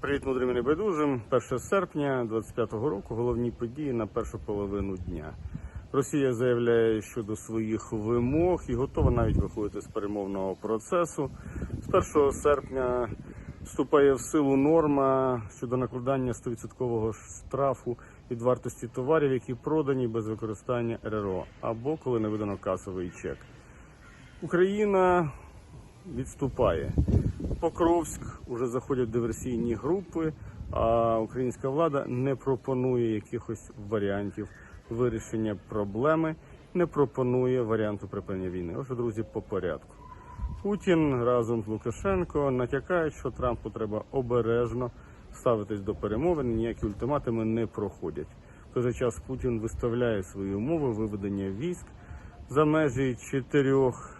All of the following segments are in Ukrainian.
Привіт, мудрим і небайдужим. 1 серпня 25-го року головні події на першу половину дня. Росія заявляє щодо своїх вимог і готова навіть виходити з перемовного процесу. З 1 серпня вступає в силу норма щодо накладання 100% штрафу від вартості товарів, які продані без використання РРО, або коли не видано касовий чек. Україна відступає. Покровськ уже заходять диверсійні групи, а українська влада не пропонує якихось варіантів вирішення проблеми, не пропонує варіанту припинення війни. Отже, друзі, по порядку. Путін разом з Лукашенко натякають, що Трампу треба обережно ставитись до перемовин, ніякі ультиматуми не проходять. В той же час Путін виставляє свої умови виведення військ за межі чотирьох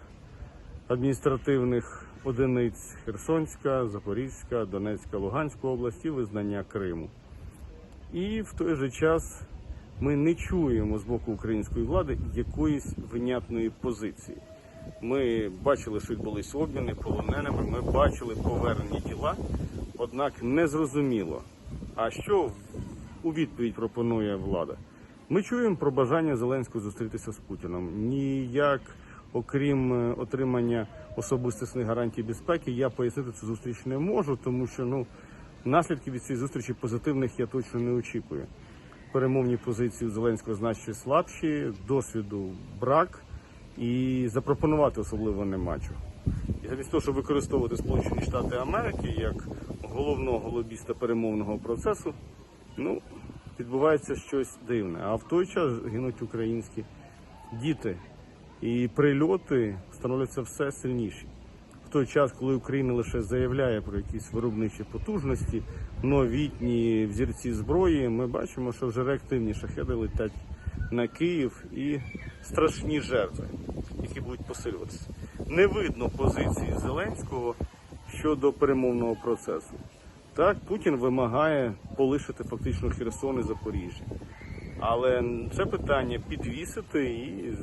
адміністративних одиниць Херсонська, Запорізька, Донецька, Луганська області, визнання Криму. І в той же час ми не чуємо з боку української влади якоїсь винятної позиції. Ми бачили, що відбулись обміни полоненими, ми бачили повернені тіла, однак не зрозуміло, а що у відповідь пропонує влада. Ми чуємо про бажання Зеленського зустрітися з Путіном. Ніяк, окрім е, отримання особистісних гарантій безпеки, я пояснити цю зустріч не можу, тому що ну наслідків від цієї зустрічі позитивних я точно не очікую. Перемовні позиції у Зеленського значно слабші, досвіду брак і запропонувати особливо нема чого. Замість того, щоб використовувати Сполучені Штати Америки як головного лобіста перемовного процесу, ну відбувається щось дивне. А в той час гинуть українські діти, і прильоти становляться все сильніші. В той час, коли Україна лише заявляє про якісь виробничі потужності, новітні взірці зброї, ми бачимо, що вже реактивні шахеди летять на Київ і страшні жертви, які будуть посилюватися. Не видно позиції Зеленського щодо перемовного процесу. Так, Путін вимагає полишити фактично Херсон і Запоріжжя. Але це питання підвісити і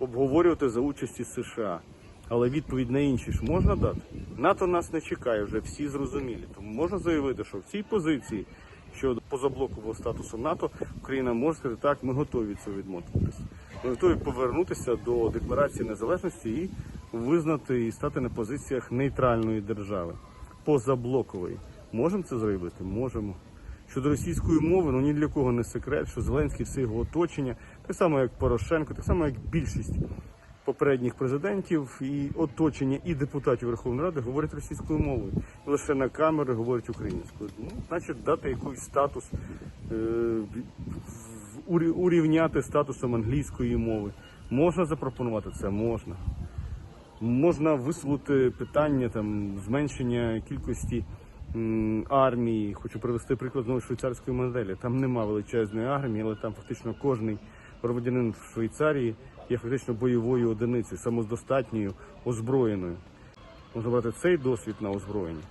обговорювати за участі США. Але відповідь на інші ж можна дати. НАТО нас не чекає, вже всі зрозумілі. Тому можна заявити, що в цій позиції щодо позаблокового статусу НАТО Україна може сказати, так, ми готові цього відмовитися. Ми готові повернутися до декларації незалежності і визнати і стати на позиціях нейтральної держави, позаблокової. Можемо це зробити? Можемо. Щодо російської мови, ну ні для кого не секрет, що Зеленський все його оточення, так само як Порошенко, так само як більшість попередніх президентів і оточення і депутатів Верховної Ради говорять російською мовою. Лише на камери говорять українською. Ну, значить, дати якийсь статус, е, урівняти статусом англійської мови. Можна запропонувати це? Можна. Можна висунути питання там зменшення кількості армії. Хочу привести приклад знову швейцарської моделі. Там нема величезної армії, але там фактично кожний громадянин в Швейцарії є фактично бойовою одиницею, самодостатньою, озброєною. Можна брати цей досвід на озброєння.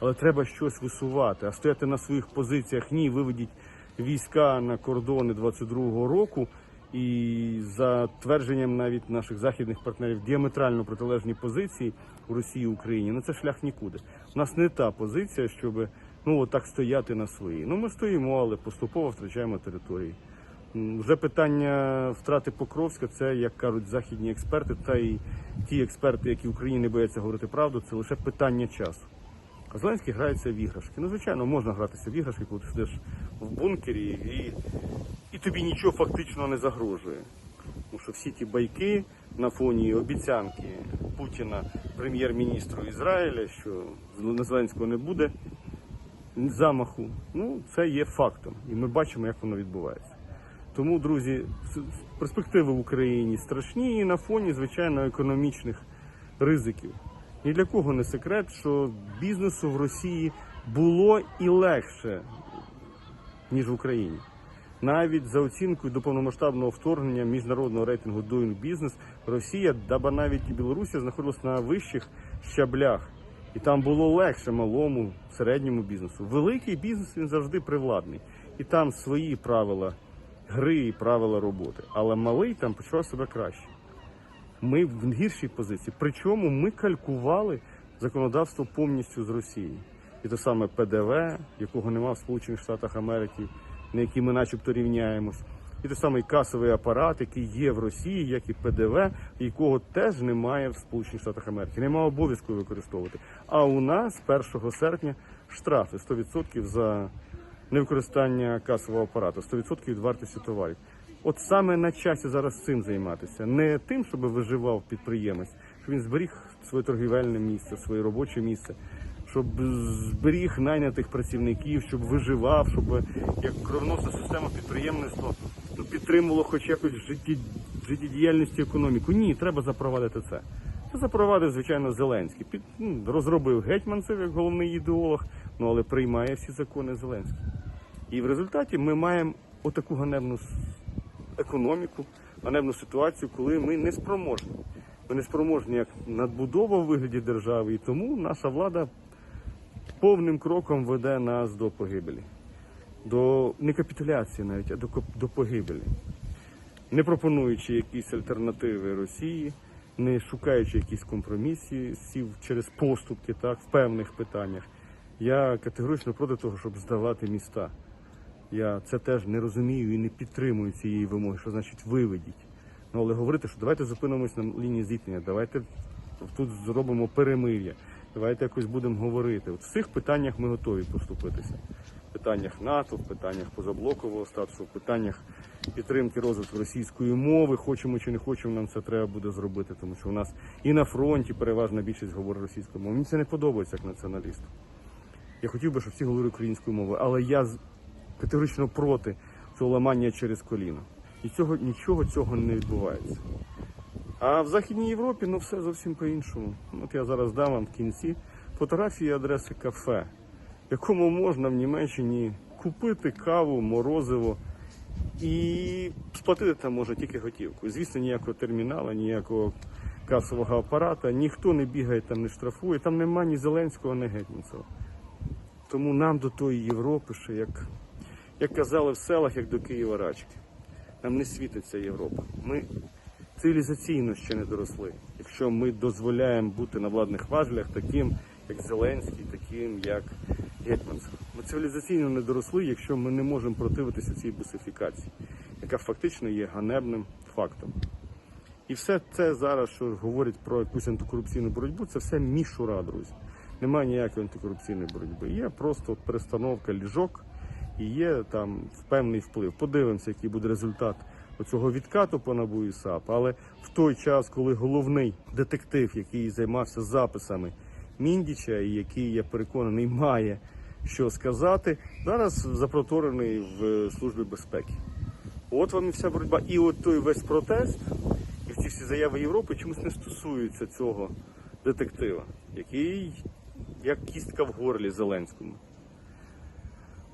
Але треба щось висувати, а стояти на своїх позиціях ні, виведіть війська на кордони 22-го року. І за твердженням навіть наших західних партнерів діаметрально протилежні позиції у Росії і Україні, ну це шлях нікуди. У нас не та позиція, щоб ну отак стояти на своїй. Ну ми стоїмо, але поступово втрачаємо території. Вже питання втрати Покровська, це як кажуть західні експерти, та й ті експерти, які в Україні не бояться говорити правду, це лише питання часу. А Зеленський грається в іграшки. Ну, звичайно, можна гратися в іграшки, коли ти сидиш в бункері і, і тобі нічого фактично не загрожує. Тому що всі ті байки на фоні обіцянки Путіна, прем'єр-міністру Ізраїля, що на Зеленського не буде замаху, ну це є фактом. І ми бачимо, як воно відбувається. Тому, друзі, перспективи в Україні страшні і на фоні, звичайно, економічних ризиків. Ні для кого не секрет, що бізнесу в Росії було і легше, ніж в Україні. Навіть за оцінкою до повномасштабного вторгнення міжнародного рейтингу Doing Business, Росія, даба навіть і Білорусія знаходилась на вищих щаблях. І там було легше малому, середньому бізнесу. Великий бізнес він завжди привладний. І там свої правила гри і правила роботи. Але малий там почував себе краще. Ми в гіршій позиції. Причому ми калькували законодавство повністю з Росії. і те саме ПДВ, якого нема в Сполучених Штатах Америки, на які ми начебто рівняємось. І той самий касовий апарат, який є в Росії, як і ПДВ, якого теж немає в Сполучених Штатах Америки. Немає обов'язку використовувати. А у нас 1 серпня штрафи 100% за невикористання касового апарату, 100% від вартості товарів. От саме на часі зараз цим займатися, не тим, щоб виживав підприємець, щоб він зберіг своє торгівельне місце, своє робоче місце, щоб зберіг найнятих працівників, щоб виживав, щоб як кровносна система підприємництва ну, підтримувало хоч якось життєдіяльності економіку. Ні, треба запровадити це. Це запровадив, звичайно, Зеленський. Під, ну, розробив гетьманцев як головний ідеолог, ну але приймає всі закони Зеленський. І в результаті ми маємо отаку ганебну економіку, ганебну ситуацію, коли ми не спроможні. Ми не спроможні як надбудова в вигляді держави, і тому наша влада повним кроком веде нас до погибелі. До не капітуляції навіть, а до, до погибелі. Не пропонуючи якісь альтернативи Росії, не шукаючи якісь компромісів через поступки так, в певних питаннях. Я категорично проти того, щоб здавати міста. Я це теж не розумію і не підтримую цієї вимоги, що значить виведіть. Ну але говорити, що давайте зупинимось на лінії зіткнення, давайте тут зробимо перемир'я, давайте якось будемо говорити. От в цих питаннях ми готові поступитися. В питаннях НАТО, в питаннях позаблокового статусу, в питаннях підтримки розвитку російської мови, хочемо чи не хочемо, нам це треба буде зробити, тому що у нас і на фронті переважна більшість говорить російською мовою. Мені це не подобається як націоналісту. Я хотів би, щоб всі говорили українською мовою, але я категорично проти цього ламання через коліно. І цього нічого цього не відбувається. А в Західній Європі ну все зовсім по-іншому. От я зараз дам вам в кінці фотографії адреси кафе, в якому можна в Німеччині купити каву, морозиво і сплатити там можна тільки готівку. Звісно, ніякого терміналу, ніякого касового апарата, ніхто не бігає там, не штрафує, там нема ні Зеленського, ні Гетьманцева. Тому нам до тої Європи, що як, як казали в селах, як до Києва рачки. Нам не світиться Європа. Ми цивілізаційно ще не доросли. Якщо ми дозволяємо бути на владних важелях таким, як Зеленський, таким, як Гетьманцев. Ми цивілізаційно не доросли, якщо ми не можемо противитися цій бусифікації, яка фактично є ганебним фактом. І все це зараз, що говорять про якусь антикорупційну боротьбу, це все мішура, друзі. Немає ніякої антикорупційної боротьби. Є просто перестановка ліжок і є там певний вплив. Подивимося, який буде результат оцього відкату по НАБУ і САП. Але в той час, коли головний детектив, який займався записами Міндіча, і який, я переконаний, має що сказати, зараз запроторений в службі безпеки. От вам і вся боротьба. І от той весь протест, і всі всі заяви Європи чомусь не стосуються цього детектива, який як кістка в горлі Зеленському.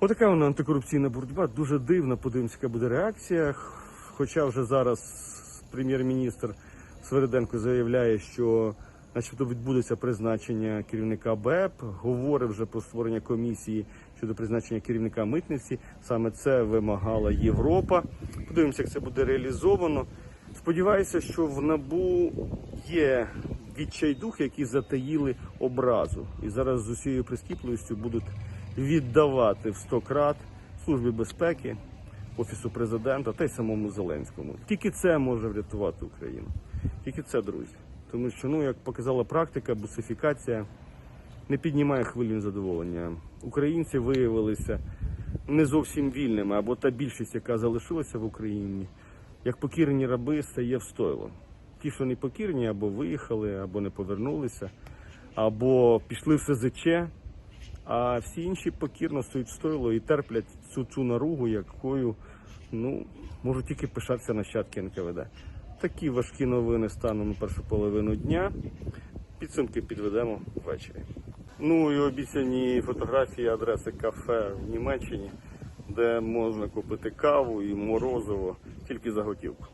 Отака вона антикорупційна боротьба, дуже дивна, подивимося, яка буде реакція. Хоча вже зараз прем'єр-міністр Свериденко заявляє, що начебто відбудеться призначення керівника БЕП, говорить вже про створення комісії щодо призначення керівника митниці. Саме це вимагала Європа. Подивимося, як це буде реалізовано. Сподіваюся, що в НАБУ є відчайдухи, які затаїли образу, і зараз з усією прискіпливістю будуть віддавати в 100 крат службі безпеки, офісу президента та й самому Зеленському. Тільки це може врятувати Україну. Тільки це, друзі. Тому що, ну як показала практика, бусифікація не піднімає хвилю задоволення. Українці виявилися не зовсім вільними, або та більшість, яка залишилася в Україні, як покірні раби, стає в стойло. Ті, що не покірні, або виїхали, або не повернулися, або пішли в СЗЧ, а всі інші покірно стоять стойло і терплять цю цю наругу, якою ну, можуть тільки пишатися нащадки НКВД. Такі важкі новини станом на першу половину дня. Підсумки підведемо ввечері. Ну і обіцяні фотографії адреси кафе в Німеччині, де можна купити каву і морозиво тільки за готівку.